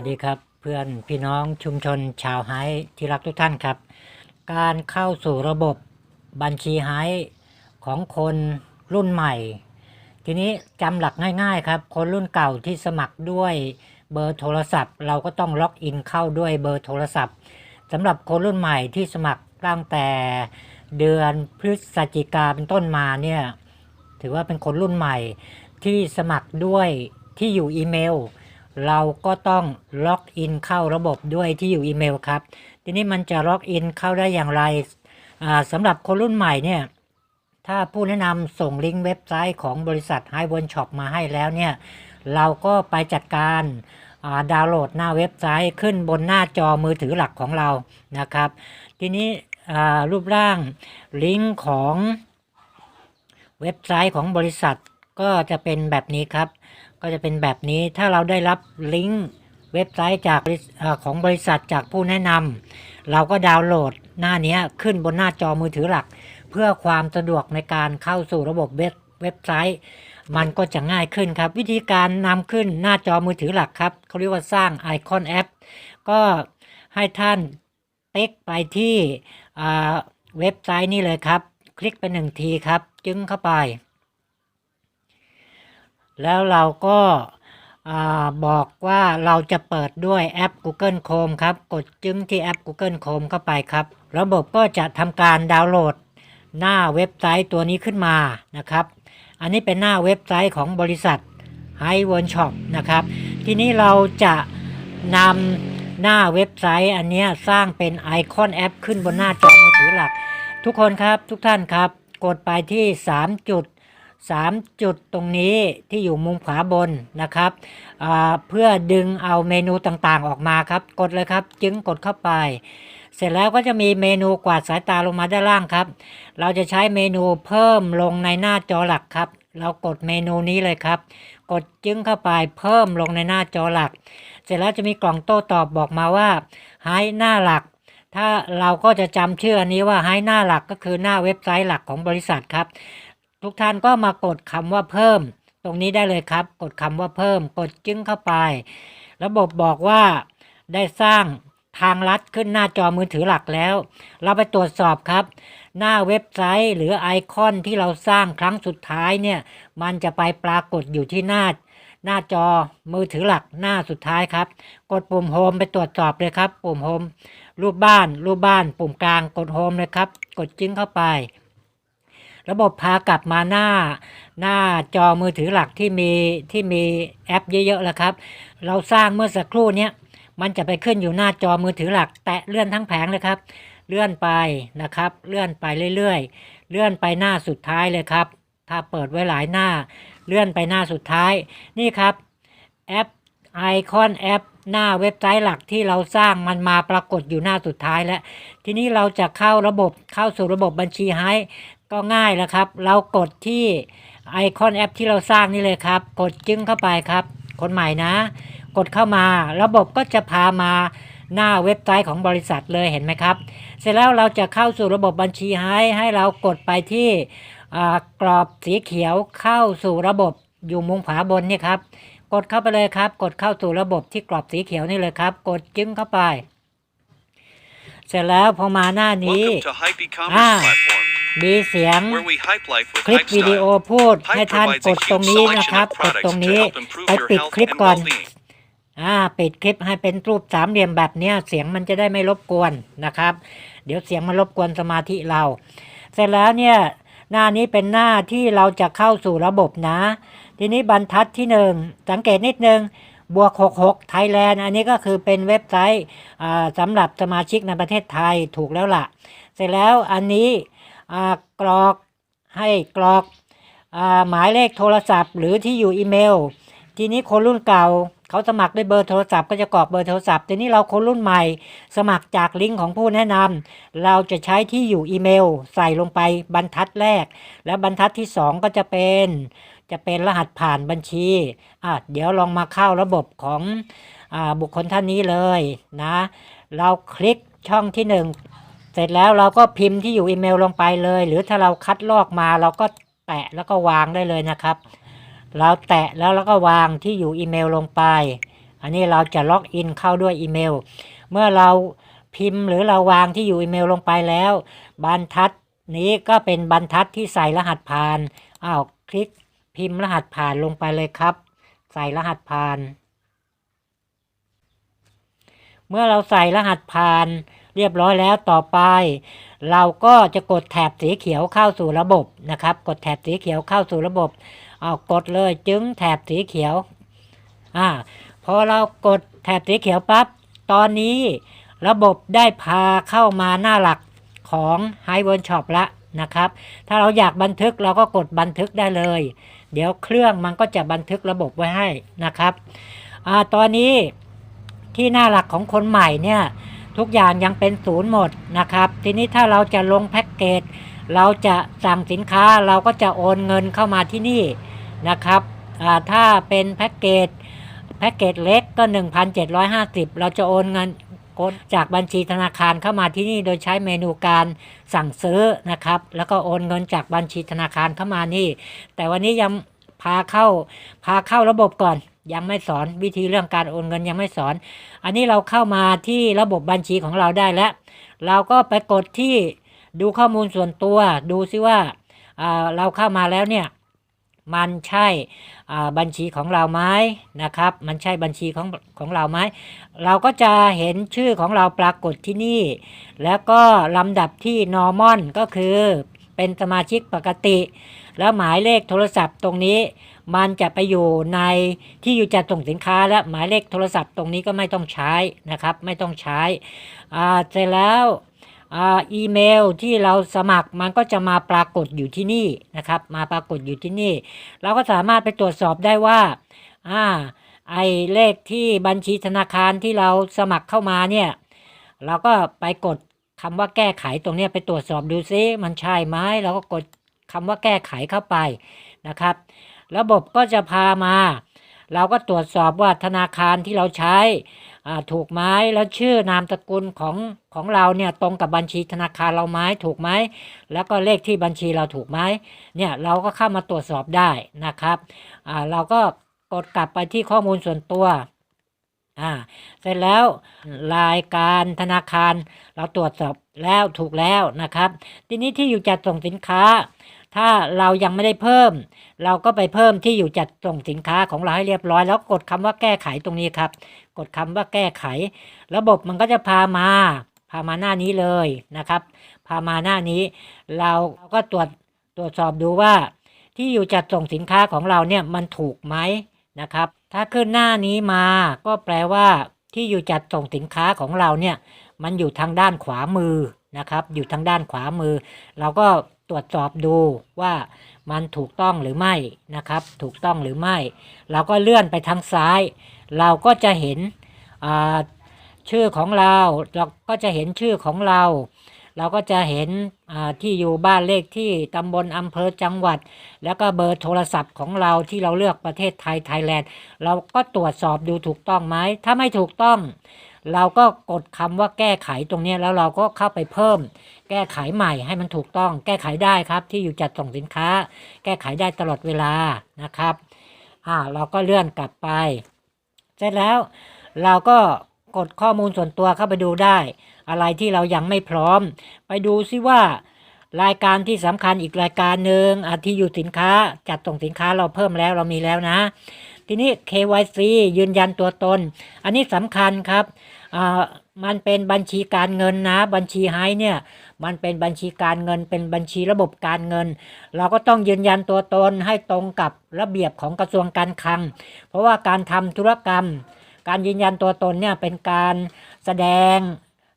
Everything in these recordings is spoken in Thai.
วัสดีครับ เพื่อนพี่น้องชุมชนชาวไฮที่รักทุกท่านครับ การเข้าสู่ระบบบัญชีไฮของคนรุ่นใหม่ ทีนี้จำหลักง่ายๆครับ คนรุ่นเก่าที่สมัครด้วยเบอร์โทรศัพท์ เราก็ต้องล็อกอินเข้าด้วยเบอร์โทรศัพท์สำหรับคนรุ่นใหม่ที่สมัครตั้งแต่เดือนพฤศจิกาเป็นต้นมาเนี่ยถือว่าเป็นคนรุ่นใหม่ที่สมัครด้วยที่อยู่อีเมล เราก็ต้องล็อกอินเข้าระบบด้วยที่อยู่อีเมลครับ ทีนี้มันจะล็อกอินเข้าได้อย่างไรสำหรับคนรุ่นใหม่เนี่ยถ้าผู้แนะนำส่งลิงก์เว็บไซต์ของบริษัท h i w o n Shop มาให้แล้วเนี่ย เราก็ไปจัดการาดาวน์โหลดหน้าเว็บไซต์ขึ้นบนหน้าจอมือถือหลักของเรานะครับ ทีนี้รูปร่างลิงก์ของเว็บไซต์ของบริษัทก็จะเป็นแบบนี้ครับ ก็จะเป็นแบบนี้ถ้าเราได้รับลิงก์เว็บไซต์จากของบริษัทจากผู้แนะนำเราก็ดาวน์โหลดหน้านี้ขึ้นบนหน้าจอมือถือหลัก เพื่อความสะดวกในการเข้าสู่ระบบเว็บเว็บไซต์ มันก็จะง่ายขึ้นครับ วิธีการนำขึ้นหน้าจอมือถือหลักครับเขาเรียกว่าสร้างไอคอนแอปก็ให้ท่านเต็กไปที่เว็บไซต์นี่เลยครับ คลิกไปหนึ่งทีครับ จึงเข้าไป แล้วเราก็บอกว่าเราจะเปิดด้วยแอป Google Chrome ครับ กดจึงที่แอป Google Chrome เข้าไปครับ ระบบก็จะทำการดาวน์โหลดหน้าเว็บไซต์ตัวนี้ขึ้นมานะครับ อันนี้เป็นหน้าเว็บไซต์ของบริษัท h i w o n Shop นะครับ ทีนี้เราจะนำหน้าเว็บไซต์อันนี้สร้างเป็นไอคอนแอปขึ้นบนหน้าจอมือถือหลัก ทุกคนครับทุกท่านครับ กดไปที่ 3 จุด 3 จุดตรงนี้ที่อยู่มุมขวาบนนะครับ เพื่อดึงเอาเมนูต่างๆออกมาครับ กดเลยครับ จึงกดเข้าไป เสร็จแล้วก็จะมีเมนูกวาดสายตาลงมาด้านล่างครับ เราจะใช้เมนูเพิ่มลงในหน้าจอหลักครับ เรากดเมนูนี้เลยครับ กดจึงเข้าไปเพิ่มลงในหน้าจอหลัก เสร็จแล้วจะมีกล่องโต้ตอบบอกมาว่าให้หน้าหลักถ้าเราก็จะจำชื่ออันนี้ว่าให้หน้าหลักก็คือหน้าเว็บไซต์หลักของบริษัทครับ ทุกท่านก็มากดคำว่าเพิ่ม ตรงนี้ได้เลยครับ กดคำว่าเพิ่ม กดจึ้งเข้าไป ระบบบอกว่าได้สร้างทางลัดขึ้นหน้าจอมือถือหลักแล้ว เราไปตรวจสอบครับ หน้าเว็บไซต์หรือไอคอนที่เราสร้างครั้งสุดท้ายเนี่ย มันจะไปปรากฏอยู่ที่หน้า หน้าจอมือถือหลักหน้าสุดท้ายครับ กดปุ่มโฮมไปตรวจสอบเลยครับ ปุ่มโฮมรูปบ้าน รูปบ้าน ปุ่มกลาง กดโฮมเลยครับ กดจึ้งเข้าไป ระบบพากลับมาหน้า หน้าจอมือถือหลักที่มีที่มีแอปเยอะๆแล้วครับ เราสร้างเมื่อสักครู่เนี้ยมันจะไปขึ้นอยู่หน้าจอมือถือหลัก แตะเลื่อนทั้งแผงเลยครับ เลื่อนไปนะครับ เลื่อนไปเรื่อยๆ เลื่อนไปหน้าสุดท้ายเลยครับ ถ้าเปิดไว้หลายหน้า เลื่อนไปหน้าสุดท้าย นี่ครับแอปไอคอนแอปหน้าเว็บไซต์หลักที่เราสร้างมันมาปรากฏอยู่หน้าสุดท้ายแล้ว ทีนี้เราจะเข้าระบบเข้าสู่ระบบบัญชีไฮ ก็ง่ายแล้วครับ เรากดที่ไอคอนแอปที่เราสร้างนี่เลยครับ กดจึ้งเข้าไปครับ คนใหม่นะ กดเข้ามา ระบบก็จะพามาหน้าเว็บไซต์ของบริษัทเลยเห็นไหมครับ เสร็จแล้วเราจะเข้าสู่ระบบบัญชีไฮให้เรากดไปที่อ่ากรอบสีเขียวเข้าสู่ระบบอยู่มุมขวาบนนี่ครับ กดเข้าไปเลยครับ กดเข้าสู่ระบบที่กรอบสีเขียวนี่เลยครับ กดจึ้งเข้าไป เสร็จแล้วพอมาหน้านี้ Welcome to Hype e-commerce Ah. platform, มีเสียง where we hype life with คลิป hype วิดีโอ style. พูดให้ Hype ท่าน provides ก a ดตรง huge นี้นะ selection ครับ of กด products ตรง to นี้ help improve ไป your ปิด health คลิป and ก่อน well-being. อ่าปิดคลิปให้เป็นรูปสามเหลี่ยมแบบเนี้ยเสียงมันจะได้ไม่รบกวนนะครับ เดี๋ยวเสียงมันรบกวนสมาธิเรา เสร็จแล้วเนี่ยหน้านี้เป็นหน้าที่เราจะเข้าสู่ระบบนะ ทีนี้บรรทัดที่หนึ่งสังเกตนิดนึงบวก 66 ไทยแลนด์อันนี้ก็คือเป็นเว็บไซต์อ่าสำหรับสมาชิกในประเทศไทยถูกแล้วล่ะ เสร็จแล้วอันนี้อ่า กรอกให้กรอกอหมายเลขโทรศัพท์ หรือที่อยู่อีเมล ทีนี้คนรุ่นเก่าเขาสมัครด้วยเบอร์โทรศัพท์ก็จะกรอกเบอร์โทรศัพท์ทีนี้เราคนรุ่นใหม่ สมัครจากลิงก์ของผู้แนะนำเราจะใช้ที่อยู่อีเมล ใส่ลงไปบรรทัดแรก แล้วบรรทัดที่สองก็จะเป็น จะเป็นรหัสผ่านบัญชีอะเดี๋ยวลองมาเข้าระบบของอบุคคลท่านนี้เลยนะ เราคลิกช่องที่หนึ่ง สร็จแล้วเราก็พิมพ์ที่อยู่อีเมลลงไปเลย หรือถ้าเราคัดลอกมาเราก็แตะแล้วก็วางได้เลยนะครับ เราแตะแล้วแล้วก็วางที่อยู่อีเมลลงไป อันนี้เราจะล็อกอินเข้าด้วยอีเมล เมื่อเราพิมพ์หรือเราวางที่อยู่อีเมลลงไปแล้ว บรรทัดนี้ก็เป็นบรรทัดที่ใส่รหัสผ่านอ้าวคลิกพิมพ์รหัสผ่านลงไปเลยครับ ใส่รหัสผ่าน เมื่อเราใส่รหัสผ่าน เรียบร้อยแล้วต่อไป เราก็จะกดแถบสีเขียวเข้าสู่ระบบนะครับ กดแถบสีเขียวเข้าสู่ระบบเอากดเลยจึงแถบสีเขียวอ่าพอเรากดแถบสีเขียวปั๊บตอนนี้ระบบได้พาเข้ามาหน้าหลักของ h i w o r Shop ละนะครับ ถ้าเราอยากบันทึกเราก็กดบันทึกได้เลย เดี๋ยวเครื่องมันก็จะบันทึกระบบไว้ให้นะครับอ่าตอนนี้ที่หน้าหลักของคนใหม่เนี่ย ทุกอย่างยังเป็นศูนย์หมดนะครับ ทีนี้ถ้าเราจะลงแพ็กเกจเราจะสั่งสินค้าเราก็จะโอนเงินเข้ามาที่นี่นะครับถ้าเป็นแพ็กเกจแพ็กเกจเล็กก็ 1,750 เราจะโอนเงินกดจากบัญชีธนาคารเข้ามาที่นี่โดยใช้เมนูการสั่งซื้อนะครับ แล้วก็โอนเงินจากบัญชีธนาคารเข้ามานี่ แต่วันนี้ยังพาเข้าพาเข้าระบบก่อน ยังไม่สอนวิธีเรื่องการโอนเงินยังไม่สอน อันนี้เราเข้ามาที่ระบบบัญชีของเราได้แล้ว เราก็ไปกดที่ดูข้อมูลส่วนตัว ดูซิว่าเราเข้ามาแล้วเนี่ยมันใช่บัญชีของเราไหมนะครับ มันใช่บัญชีของของเราไหมเราก็จะเห็นชื่อของเราปรากฏที่นี่ แล้วก็ลำดับที่ normal ก็คือเป็นสมาชิกปกติ แล้วหมายเลขโทรศัพท์ตรงนี้ มันจะไปอยู่ในที่อยู่จัดส่งสินค้าและหมายเลขโทรศัพท์ตรงนี้ก็ไม่ต้องใช้นะครับ ไม่ต้องใช้อ่าเสร็จแล้วอ่าอีเมลที่เราสมัครมันก็จะมาปรากฏอยู่ที่นี่นะครับ มาปรากฏอยู่ที่นี่ เราก็สามารถไปตรวจสอบได้ว่าอ่าไอเลขที่บัญชีธนาคารที่เราสมัครเข้ามาเนี่ยเราก็ไปกดคำว่าแก้ไขตรงนี้ไปตรวจสอบดูซิมันใช่ไหมเราก็กดคำว่าแก้ไขเข้าไปนะครับ ระบบก็จะพามา เราก็ตรวจสอบว่าธนาคารที่เราใช้ถูกไหมแล้วชื่อนามสกุลของของเราเนี่ยตรงกับบัญชีธนาคารเราไหมถูกไหมแล้วก็เลขที่บัญชีเราถูกไหมเนี่ยเราก็เข้ามาตรวจสอบได้นะครับเราก็กดกลับไปที่ข้อมูลส่วนตัวอ่าเสร็จแล้วรายการธนาคารเราตรวจสอบแล้วถูกแล้วนะครับ ทีนี้ที่อยู่จัดส่งสินค้า ถ้าเรายังไม่ได้เพิ่ม เราก็ไปเพิ่มที่อยู่จัดส่งสินค้าของเราให้เรียบร้อย แล้วกดคำว่าแก้ไขตรงนี้ครับ กดคำว่าแก้ไข ระบบมันก็จะพามา พามาหน้านี้เลยนะครับ พามาหน้านี้ เราก็ตรวจตรวจสอบดูว่า ที่อยู่จัดส่งสินค้าของเราเนี่ยมันถูกไหมนะครับ ถ้าขึ้นหน้านี้มาก็แปลว่าที่อยู่จัดส่งสินค้าของเราเนี่ยมันอยู่ทางด้านขวามือนะครับ อยู่ทางด้านขวามือ เราก็ ตรวจสอบดูว่ามันถูกต้องหรือไม่นะครับ ถูกต้องหรือไม่ เราก็เลื่อนไปทางซ้าย เราก็จะเห็นชื่อของเราเราก็จะเห็นชื่อของเรา เราก็จะเห็นที่อยู่บ้านเลขที่ตำบลอำเภอจังหวัด แล้วก็เบอร์โทรศัพท์ของเราที่เราเลือกประเทศไทยไทยแลนด์ เราก็ตรวจสอบดูถูกต้องไหมถ้าไม่ถูกต้อง เราก็กดคำว่าแก้ไขตรงนี้แล้วเราก็เข้าไปเพิ่ม แก้ไขใหม่ให้มันถูกต้อง แก้ไขได้ครับ ที่อยู่จัดส่งสินค้า แก้ไขได้ตลอดเวลานะครับอ่าเราก็เลื่อนกลับไป เสร็จแล้วเราก็กดข้อมูลส่วนตัวเข้าไปดูได้ อะไรที่เรายังไม่พร้อม ไปดูซิว่ารายการที่สำคัญอีกรายการหนึ่งอาที่อยู่สินค้า จัดส่งสินค้าเราเพิ่มแล้วเรามีแล้วนะ ทีนี้ KYC ยืนยันตัวตน อันนี้สำคัญครับ อ่ามันเป็นบัญชีการเงินนะ บัญชีไฮเนี่ยมันเป็นบัญชีการเงิน เป็นบัญชีระบบการเงิน เราก็ต้องยืนยันตัวตนให้ตรงกับระเบียบของกระทรวงการคลัง เพราะว่าการทำธุรกรรม การยืนยันตัวตนเนี่ยเป็นการแสดง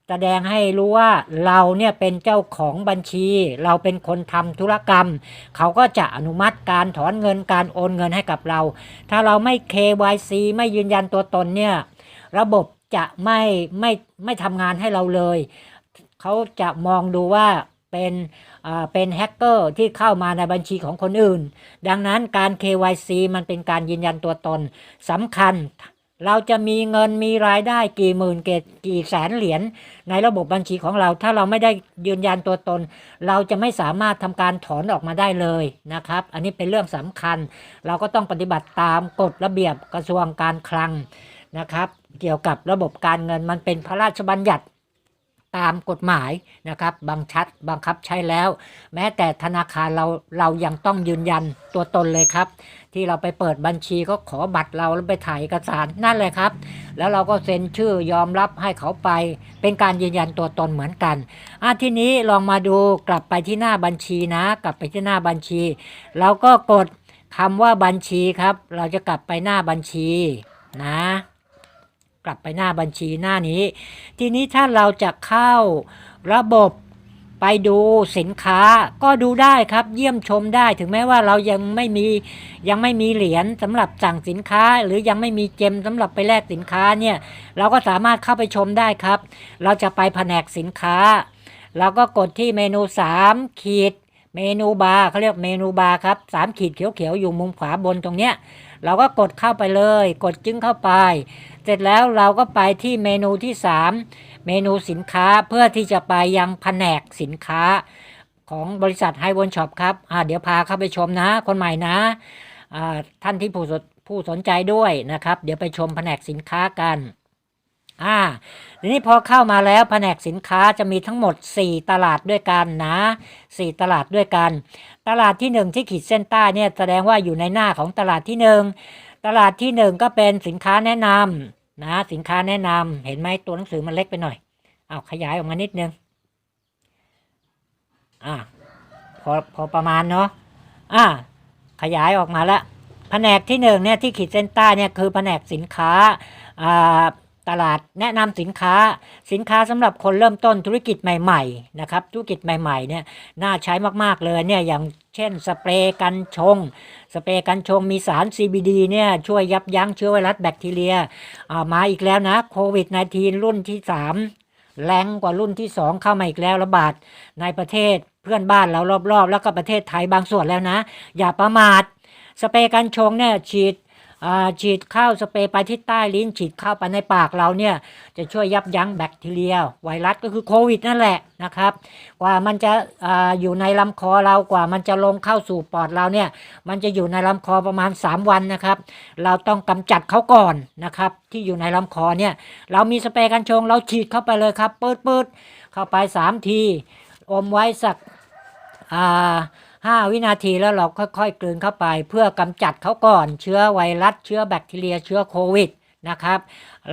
แสดงให้รู้ว่าเราเนี่ยเป็นเจ้าของบัญชี เราเป็นคนทำธุรกรรม เขาก็จะอนุมัติการถอนเงินการโอนเงินให้กับเรา ถ้าเราไม่ KYC ไม่ยืนยันตัวตนเนี่ยระบบ จะไม่ไม่ไม่ทำงานให้เราเลย เขาจะมองดูว่าเป็นอ่าเป็นแฮกเกอร์ที่เข้ามาในบัญชีของคนอื่น ดังนั้นการ KYC มันเป็นการยืนยันตัวตนสำคัญ เราจะมีเงินมีรายได้กี่หมื่นเกตกี่แสนเหรียญในระบบบัญชีของเรา ถ้าเราไม่ได้ยืนยันตัวตน เราจะไม่สามารถทำการถอนออกมาได้เลยนะครับ อันนี้เป็นเรื่องสำคัญ เราก็ต้องปฏิบัติตามกฎระเบียบกระทรวงการคลังนะครับ เกี่ยวกับระบบการเงินมันเป็นพระราชบัญญัติตามกฎหมายนะครับบังชัดบังคับใช้แล้ว แม้แต่ธนาคารเราเรายังต้องยืนยันตัวตนเลยครับ ที่เราไปเปิดบัญชีก็ขอบัตรเราแล้วไปถ่ายเอกสารนั่นเลยครับ แล้วเราก็เซ็นชื่อยอมรับให้เขาไป เป็นการยืนยันตัวตนเหมือนกันอะทีนี้ลองมาดูกลับไปที่หน้าบัญชีนะ กลับไปที่หน้าบัญชี เราก็กดคำว่าบัญชีครับ เราจะกลับไปหน้าบัญชีนะ กลับไปหน้าบัญชีหน้านี้ ทีนี้ถ้าเราจะเข้าระบบไปดูสินค้าก็ดูได้ครับเยี่ยมชมได้ถึงแม้ว่าเรายังไม่มียังไม่มีเหรียญสำหรับสั่งสินค้า หรือยังไม่มีเจมสำหรับไปแลกสินค้าเนี่ยเราก็สามารถเข้าไปชมได้ครับ เราจะไปแผนกสินค้า เราก็กดที่เมนู 3 ขีดเมนูบาร์เขาเรียกเมนูบาร์ครับสามขีดเขียวๆอยู่มุมขวาบนตรงเนี้ย เราก็กดเข้าไปเลย กดจึงเข้าไป เสร็จแล้วเราก็ไปที่เมนูที่ 3 เมนูสินค้าเพื่อที่จะไปยังแผนกสินค้าของบริษัทไฮวอนช็อปครับอ่าเดี๋ยวพาเข้าไปชมนะ คนใหม่นะอ่าท่านที่ผู้สนผู้สนใจด้วยนะครับ เดี๋ยวไปชมแผนกสินค้ากัน อ่าทีนี้พอเข้ามาแล้วแผนกสินค้าจะมีทั้งหมด 4 ตลาดด้วยกันนะ4ตลาดด้วยกัน ตลาดที่ 1 ที่ขีดเส้นใต้เนี่ยแสดงว่าอยู่ในหน้าของตลาดที่ 1 ตลาดที่ 1 ก็เป็นสินค้าแนะนำนะสินค้าแนะนำเห็นไหมตัวหนังสือมันเล็กไปหน่อยเอาขยายออกมานิดนึงอ่าพอพอประมาณเนาะอ่าขยายออกมาแล้วแผนกที่หนึ่งเนี่ยที่ขีดเส้นใต้เนี่ยคือแผนกสินค้าอ่า ตลาดแนะนำสินค้าสินค้าสำหรับคนเริ่มต้นธุรกิจใหม่ๆนะครับธุรกิจใหม่ๆเนี่ยน่าใช้มากๆเลยเนี่ยอย่างเช่นสเปรย์กันชง สเปรย์กันชงมีสาร CBD เนี่ยช่วยยับยั้งเชื้อไวรัสแบคทีเรียามาอีกแล้วนะโควิด -19 รุ่นที่ 3 แรงกว่ารุ่นที่ 2 เข้ามาอีกแล้วระบาดในประเทศเพื่อนบ้านเรารอบๆ แล้วก็ประเทศไทยบางส่วนแล้วนะ อย่าประมาทสเปรย์กันชงเนี่ยฉีด ฉีดเข้าสเปรย์ไปที่ใต้ลิ้น ฉีดเข้าไปในปากเราเนี่ยจะช่วยยับยั้งแบคทีเรีย ไวรัสก็คือโควิดนั่นแหละนะครับ กว่ามันจะอาอยู่ในลำคอเรากว่ามันจะลงเข้าสู่ปอดเราเนี่ยมันจะอยู่ในลำคอประมาณ 3 วันนะครับ เราต้องกำจัดเขาก่อนนะครับที่อยู่ในลำคอเนี่ยเรามีสเปรย์กันชง เราฉีดเข้าไปเลยครับปืดปืดๆเข้าไป 3 ที อมไว้สักอ่า 5 วินาทีแล้วเราค่อยๆกลืนเข้าไป เพื่อกำจัดเขาก่อนเชื้อไวรัสเชื้อแบคทีเรียเชื้อโควิด นะครับ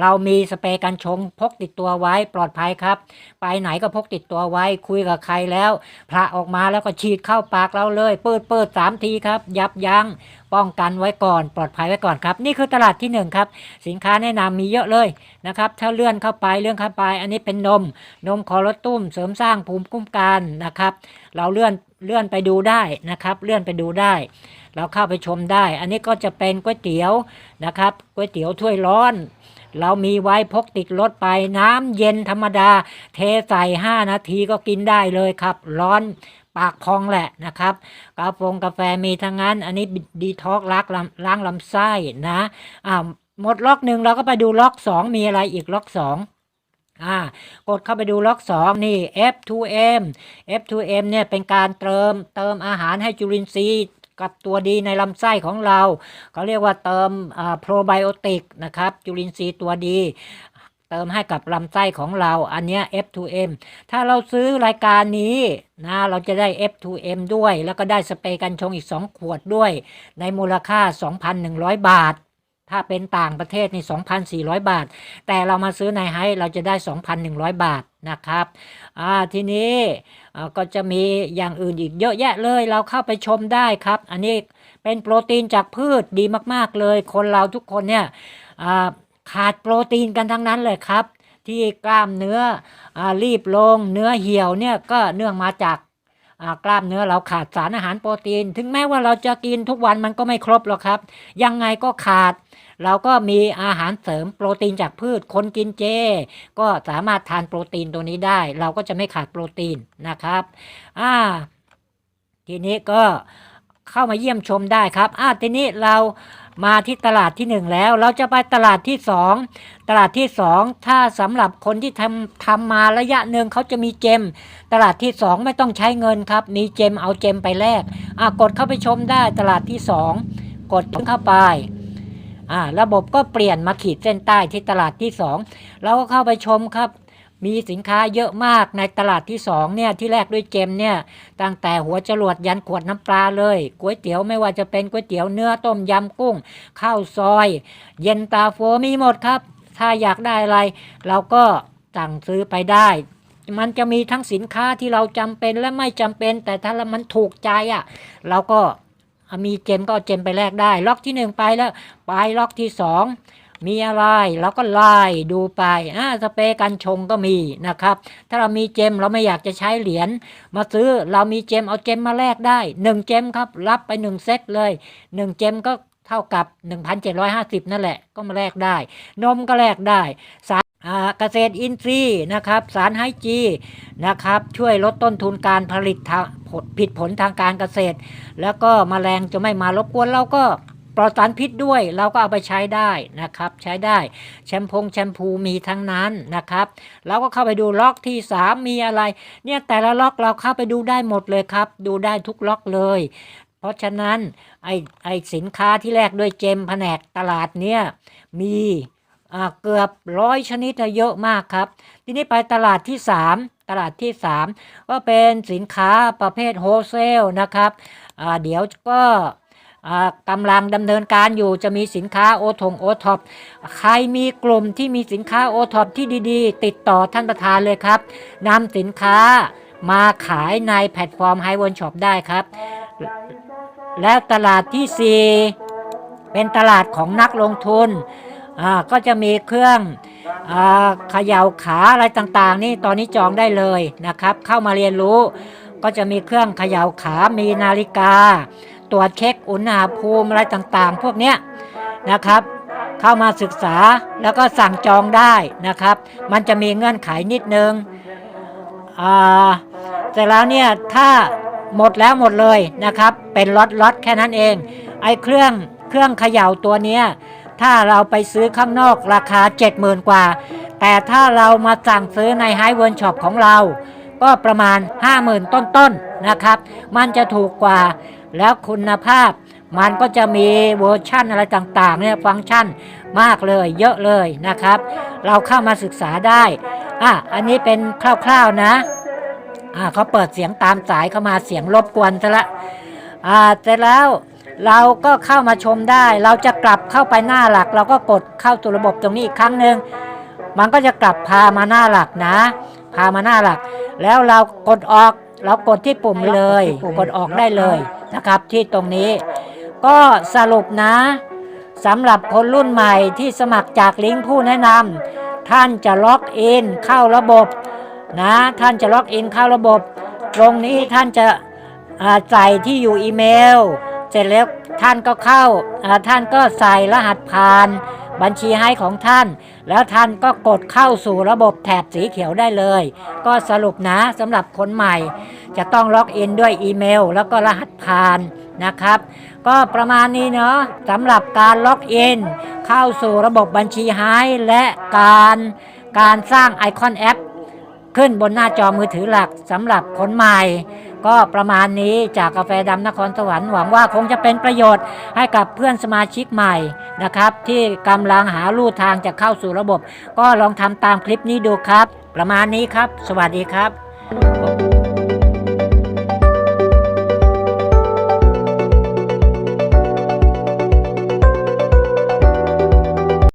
เรามีสเปรย์กันชงพกติดตัวไว้ปลอดภัยครับ ไปไหนก็พกติดตัวไว้คุยกับใครแล้วพระออกมาแล้วก็ฉีดเข้าปากเราเลย เปิดเปิดสามทีครับ ยับยั้งป้องกันไว้ก่อนปลอดภัยไว้ก่อนครับ นี่คือตลาดที่หนึ่งครับสินค้าแนะนำมีเยอะเลยนะครับถ้าเลื่อนเข้าไปเลื่อนเข้าไป อันนี้เป็นนม นมคอลลาตุ้มเสริมสร้างภูมิคุ้มกันนะครับ เราเลื่อนเลื่อนไปดูได้นะครับ เลื่อนไปดูได้ เราเข้าไปชมได้ อันนี้ก็จะเป็นก๋วยเตี๋ยวนะครับก๋วยเตี๋ยวถ้วยร้อน เรามีไว้พกติดรถไปน้ำเย็นธรรมดา เทใส่ 5 นาทีก็กินได้เลยครับ ร้อนปากพองแหละนะครับกาแฟกาแฟมีทั้งนั้น อันนี้ดีท็อกล้างลำล้างลำไส้นะอ่าหมดล็อกหนึ่งเราก็ไปดูล็อก2มีอะไรอีกล็อก2อ่ากดเข้าไปดูล็อก2นี่ F2M F2M เนี่ยเป็นการเติมเติมอาหารให้จุลินทรีย์ กับตัวดีในลำไส้ของเราเขาเรียกว่าเติมโปรไบโอติกนะครับจุลินทรีย์ตัวดีเติมให้กับลำไส้ของเราอันนี้ F2M ถ้าเราซื้อรายการนี้นะเราจะได้ F2M ด้วย แล้วก็ได้สเปรย์กันชงอีก 2 ขวดด้วย ในมูลค่า 2,100 บาท ถ้าเป็นต่างประเทศในี่2,400 บาท แต่เรามาซื้อในไฮเราจะได้ 2,100 บาท นะครับอ่าทีนี้ก็จะมีอย่างอื่นอีกเยอะแยะเลยเราเข้าไปชมได้ครับ อันนี้เป็นโปรตีนจากพืชดีมากๆเลย คนเราทุกคนเนี่ยขาดโปรตีนกันทั้งนั้นเลยครับ ที่กล้ามเนื้ออรีบลงเนื้อเหี่ยวเนี่ยก็เนื่องมาจาก กล้ามเนื้อเราขาดสารอาหารโปรตีน ถึงแม้ว่าเราจะกินทุกวันมันก็ไม่ครบหรอกครับ ยังไงก็ขาด เราก็มีอาหารเสริมโปรตีนจากพืช คนกินเจ ก็สามารถทานโปรตีนตัวนี้ได้ เราก็จะไม่ขาดโปรตีนนะครับ อ่า ทีนี้ก็เข้ามาเยี่ยมชมได้ครับ อ่าทีนี้เรา มาที่ตลาดที่หนึ่งแล้ว เราจะไปตลาดที่สองตลาดที่สองถ้าสำหรับคนที่ทำทำมาระยะหนึ่งเขาจะมีเจม ตลาดที่สองไม่ต้องใช้เงินครับ มีเจมเอาเจมไปแลกอ่ากดเข้าไปชมได้ตลาดที่สองกดเข้าไปอ่าระบบก็เปลี่ยนมาขีดเส้นใต้ที่ตลาดที่สองเราก็เข้าไปชมครับ มีสินค้าเยอะมากในตลาดที่สองเนี่ยที่แรกด้วยเจมเนี่ยตั้งแต่หัวจรวดยันขวดน้ำปลาเลยก๋วยเตี๋ยวไม่ว่าจะเป็นก๋วยเตี๋ยวเนื้อต้มยำกุ้งข้าวซอย เย็นตาโฟมีหมดครับ ถ้าอยากได้อะไร เราก็สั่งซื้อไปได้มันจะมีทั้งสินค้าที่เราจำเป็นและไม่จำเป็น แต่ถ้ามันถูกใจอะ เราก็มีเจมก็เจมไปแลกได้ ล็อกที่หนึ่งไปแล้ว ไปล็อกที่สอง มีอะไรเราก็ไล่ดูไปอ่าสเปรย์กันชงก็มีนะครับ ถ้าเรามีเจมเราไม่อยากจะใช้เหรียญมาซื้อเรามีเจมเอาเจมมาแลกได้หนึ่งเจมครับรับไปหนึ่งเซตเลยหนึ่งเจมก็เท่ากับ 1,750 นั่นแหละ ก็มาแลกได้ นมก็แลกได้สารอ่าเกษตรอินทรีย์นะครับ สารไฮจีนะครับ ช่วยลดต้นทุนการผลิตทางผลผิดผลทางการเกษตร แล้วก็มแมลงจะไม่มารบกวนเราก็ ปลอดสารพิษด้วย เราก็เอาไปใช้ได้นะครับ ใช้ได้แชมพงแชมพูมีทั้งนั้นนะครับเราก็เข้าไปดูล็อกที่ 3 มีอะไร เนี่ยแต่ละล็อกเราเข้าไปดูได้หมดเลยครับ ดูได้ทุกล็อกเลย เพราะฉะนั้นไอไอสินค้าที่แรกด้วยเจมแผนกตลาดเนี่ยมีเกือบร้อยชนิดเยอะมากครับ ทีนี้ไปตลาดที่ 3 ตลาดที่ 3 ก็เป็นสินค้าประเภทโฮเซลนะครับเดี๋ยวก็ กำลังดำเนินการอยู่จะมีสินค้าโอทงโอท็อปใครมีกลุ่มที่มีสินค้าโอท็อปที่ดีๆ ติดต่อท่านประธานเลยครับนำสินค้ามาขายในแพลตฟอร์มไฮวันช็อปได้ครับ แล้วตลาดที่ 4 เป็นตลาดของนักลงทุนก็จะมีเครื่องเขย่าขาอะไรต่างๆ นี่ตอนนี้จองได้เลยนะครับ เข้ามาเรียนรู้ก็จะมีเครื่องเขย่าขา มีนาฬิกา ตรวจเช็คอุณหภูมิอะไรต่างๆ พวกเนี้ยนะครับ เข้ามาศึกษาแล้วก็สั่งจองได้นะครับ มันจะมีเงื่อนไขนิดนึงอ่าแต่แล้วเนี่ยถ้าหมดแล้วหมดเลยนะครับ เป็นล็อตล็อตแค่นั้นเอง ไอ้เครื่องเครื่องเขย่าตัวเนี้ยถ้าเราไปซื้อข้างนอกราคา 70,000 กว่า แต่ถ้าเรามาสั่งซื้อในไฮเวิร์ช็อปของเรา ก็ประมาณ 50,000 ต้นๆนนะครับ มันจะถูกกว่า แล้วคุณภาพ มันก็จะมีเวอร์ชั่นอะไรต่างๆเนี่ยฟังก์ชันมากเลยเยอะเลยนะครับ เราเข้ามาศึกษาได้อะอันนี้เป็นคร่าวๆนะอ่าเขาเปิดเสียงตามสายเข้ามาเสียงรบกวนซะละอ่าเสร็จแล้วเราก็เข้ามาชมได้ เราจะกลับเข้าไปหน้าหลัก เราก็กดเข้าสู่ระบบตรงนี้อีกครั้งหนึ่งมันก็จะกลับพามาหน้าหลักนะ พามาหน้าหลัก แล้วเรากดออก เรากดที่ปุ่มเลย กดออกได้เลย นะครับที่ตรงนี้ ก็สรุปนะสำหรับคนรุ่นใหม่ที่สมัครจากลิงก์ผู้แนะนำท่านจะล็อกอินเข้าระบบนะท่านจะล็อกอินเข้าระบบ ตรงนี้ท่านจะใส่ที่อยู่อีเมล เสร็จแล้วท่านก็เข้าท่านก็ใส่รหัสผ่าน บัญชีให้ของท่าน แล้วท่านก็กดเข้าสู่ระบบแถบสีเขียวได้เลย ก็สรุปนะสำหรับคนใหม่ จะต้องล็อกอินด้วยอีเมล แล้วก็รหัสผ่านนะครับ ก็ประมาณนี้เนาะสำหรับการล็อกอินเข้าสู่ระบบบัญชีไฮและการการสร้างไอคอนแอปขึ้นบนหน้าจอมือถือหลักสำหรับคนใหม่ ก็ประมาณนี้จากกาแฟดำนครสวรรค์หวังว่าคงจะเป็นประโยชน์ให้กับเพื่อนสมาชิกใหม่นะครับ ที่กำลังหาลู่ทางจะเข้าสู่ระบบ ก็ลองทำตามคลิปนี้ดูครับ ประมาณนี้ครับ สวัสดีครับ